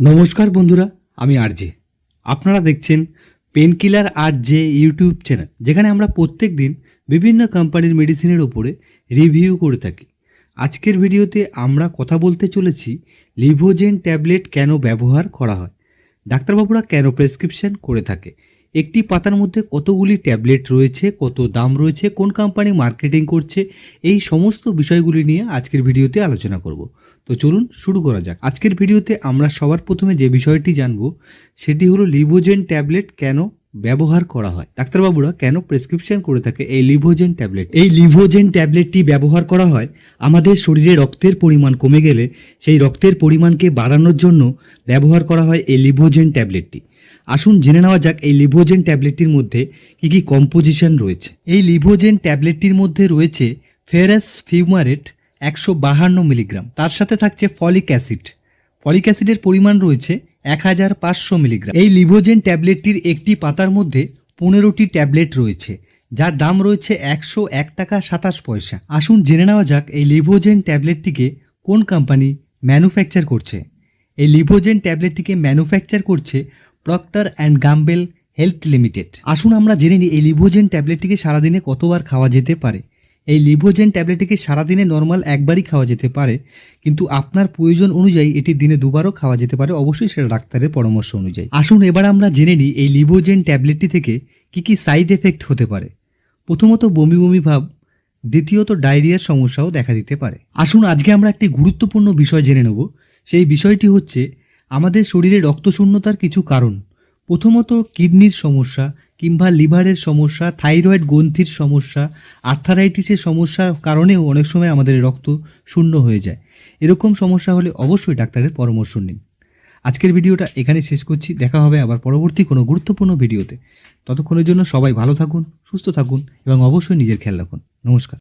নমস্কার বন্ধুরা, আমি আরজে। আপনারা দেখছেন painkiller R J YouTube channel, যেখানে আমরা প্রত্যেক দিন বিভিন্ন কোম্পানির মেডিসিনের ওপরে রিভিউ করে থাকি। আজকের ভিডিওতে আমরা কথা বলতে চলেছি লিভোজেন ট্যাবলেট কেন ব্যবহার করা হয়। ডাক্তারবাবুরা কেন প্রেসক্রিপশন করে থাকে? একটি পাতার মধ্যে কতগুলি ট্যাবলেট রয়েছে, কত দাম রয়েছে, কোন কোম্পানি মার্কেটিং করছে, এই সমস্ত বিষয়গুলি নিয়ে আজকের ভিডিওতে আলোচনা করব। তো চলুন শুরু করা যাক। আজকের ভিডিওতে আমরা সবার প্রথমে যে বিষয়টি জানব, সেটি হলো লিভোজেন ট্যাবলেট কেন ব্যবহার করা হয়? ডাক্তারবাবুরা, কেন প্রেসক্রিপশন করে থাকে এই লিভোজেন ট্যাবলেট? এই লিভোজেন ট্যাবলেটটি ব্যবহার করা হয় আমাদের শরীরে রক্তের পরিমাণ কমে গেলে, সেই রক্তের পরিমাণকে বাড়ানোর জন্য ব্যবহার করা হয় এই লিভোজেন ট্যাবলেটটি। আসুন জেনে নেওয়া যাক এই লিভোজেন ট্যাবলেটটির মধ্যে কী কী কম্পোজিশন রয়েছে। এই লিভোজেন ট্যাবলেটটির মধ্যে রয়েছে ফেরাস ফিউমারেট একশো বাহান্ন মিলিগ্রাম, তার সাথে থাকছে ফলিক অ্যাসিড। ফলিক অ্যাসিডের পরিমাণ রয়েছে এক হাজার পাঁচশো মিলিগ্রাম। এই লিভোজেন ট্যাবলেটটির একটি পাতার মধ্যে পনেরোটি ট্যাবলেট রয়েছে, যার দাম রয়েছে একশো এক টাকা সাতাশ পয়সা। আসুন জেনে নেওয়া যাক এই লিভোজেন ট্যাবলেটটিকে কোন কোম্পানি ম্যানুফ্যাকচার করছে। এই লিভোজেন ট্যাবলেটটিকে ম্যানুফ্যাকচার করছে Procter and Gamble health limited. আসুন আমরা জেনে নিই, এই লিভোজেন ট্যাবলেটটিকে সারাদিনে কতবার খাওয়া যেতে পারে? এই লিভোজেন ট্যাবলেটটিকে সারাদিনে নর্মাল একবারই খাওয়া যেতে পারে, কিন্তু আপনার প্রয়োজন অনুযায়ী এটি দিনে দুবারও খাওয়া যেতে পারে, অবশ্যই সেটা ডাক্তারের পরামর্শ অনুযায়ী। আসুন এবার আমরা জেনে নিই, এই লিভোজেন ট্যাবলেটটি থেকে কি কি সাইড এফেক্ট হতে পারে? প্রথমত বমি বমি ভাব, দ্বিতীয়ত ডায়রিয়ার সমস্যাও দেখা দিতে পারে। আসুন আজকে আমরা একটি গুরুত্বপূর্ণ বিষয় জেনে নেব, সেই বিষয়টি হচ্ছে আমাদের শরীরে রক্তশূন্যতার কিছু কারণ। প্রথমত, কিডনির সমস্যা কিংবা লিভারের সমস্যা, থাইরয়েড গ্রন্থির সমস্যা, আর্থারাইটিসের সমস্যার কারণেও অনেক সময় আমাদের রক্ত শূন্য হয়ে যায়। এরকম সমস্যা হলে অবশ্যই ডাক্তারের পরামর্শ নিন। আজকের ভিডিওটা এখানে শেষ করছি। দেখা হবে আবার পরবর্তী কোনো গুরুত্বপূর্ণ ভিডিওতে। ততক্ষণের জন্য সবাই ভালো থাকুন, সুস্থ থাকুন এবং অবশ্যই নিজের খেয়াল রাখুন। নমস্কার।